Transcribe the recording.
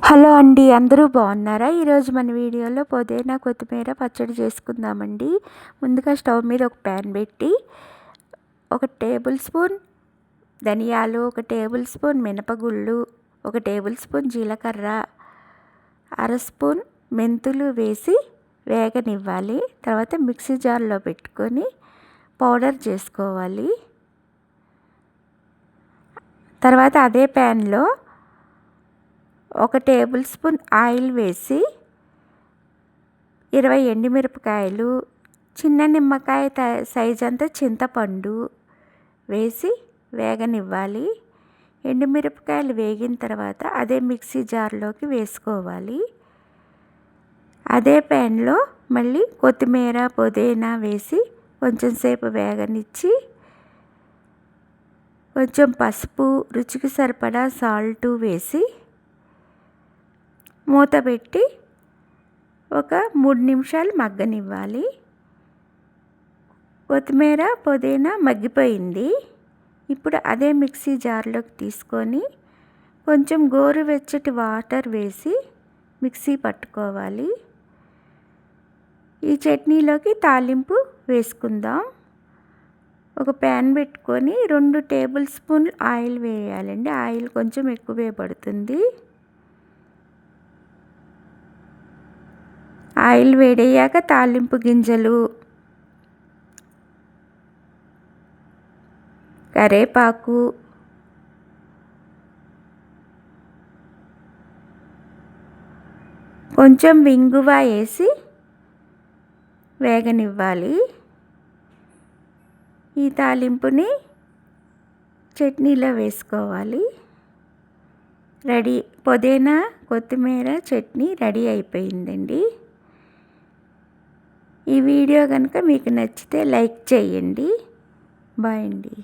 Hello అండి అందరూ బాగున్నారా? ఈరోజు మన వీడియోలో పుదీనా కొత్తిమీర పచ్చడి చేసుకుందామండి. ముందుగా స్టవ్ మీద ఒక ప్యాన్ పెట్టి ఒక టేబుల్ స్పూన్ ధనియాలు ఒక టేబుల్ స్పూన్ మినపగుళ్ళు ఒక టేబుల్ స్పూన్ జీలకర్ర అర స్పూన్ మెంతులు వేసి వేగనివ్వాలి. తర్వాత మిక్సీ జార్లో పెట్టుకొని పౌడర్ చేసుకోవాలి. తర్వాత అదే ప్యాన్లో ఒక టేబుల్ స్పూన్ ఆయిల్ వేసి ఇరవై ఎండుమిరపకాయలు చిన్న నిమ్మకాయ సైజ్ అంతా చింతపండు వేసి వేగనివ్వాలి. ఎండుమిరపకాయలు వేగిన తర్వాత అదే మిక్సీ జార్లోకి వేసుకోవాలి. అదే ప్యాన్లో మళ్ళీ కొత్తిమీర పుదీనా వేసి కొంచెం సేపు వేగనిచ్చి కొంచెం పసుపు రుచికి సరిపడా సాల్టు వేసి మూత పెట్టి ఒక మూడు నిమిషాలు మగ్గనివ్వాలి. కొత్తిమీర పుదీనా మగ్గిపోయింది. ఇప్పుడు అదే మిక్సీ జార్లోకి తీసుకొని కొంచెం గోరువెచ్చటి వాటర్ వేసి మిక్సీ పట్టుకోవాలి. ఈ చట్నీలోకి తాలింపు వేసుకుందాం. ఒక ప్యాన్ పెట్టుకొని రెండు టేబుల్ స్పూన్లు ఆయిల్ వేయాలండి. ఆయిల్ కొంచెం ఎక్కువే పడుతుంది. ఆయిల్ వేడయ్యాక తాలింపు గింజలు కరేపాకు కొంచెం వింగువ వేసి వేగనివ్వాలి. ఈ తాలింపుని చట్నీలో వేసుకోవాలి. రెడీ పుదీనా కొత్తిమీర చట్నీ రెడీ అయిపోయిందండి. ఈ వీడియో కనుక మీకు నచ్చితే లైక్ చేయండి. బాయ్ అండి.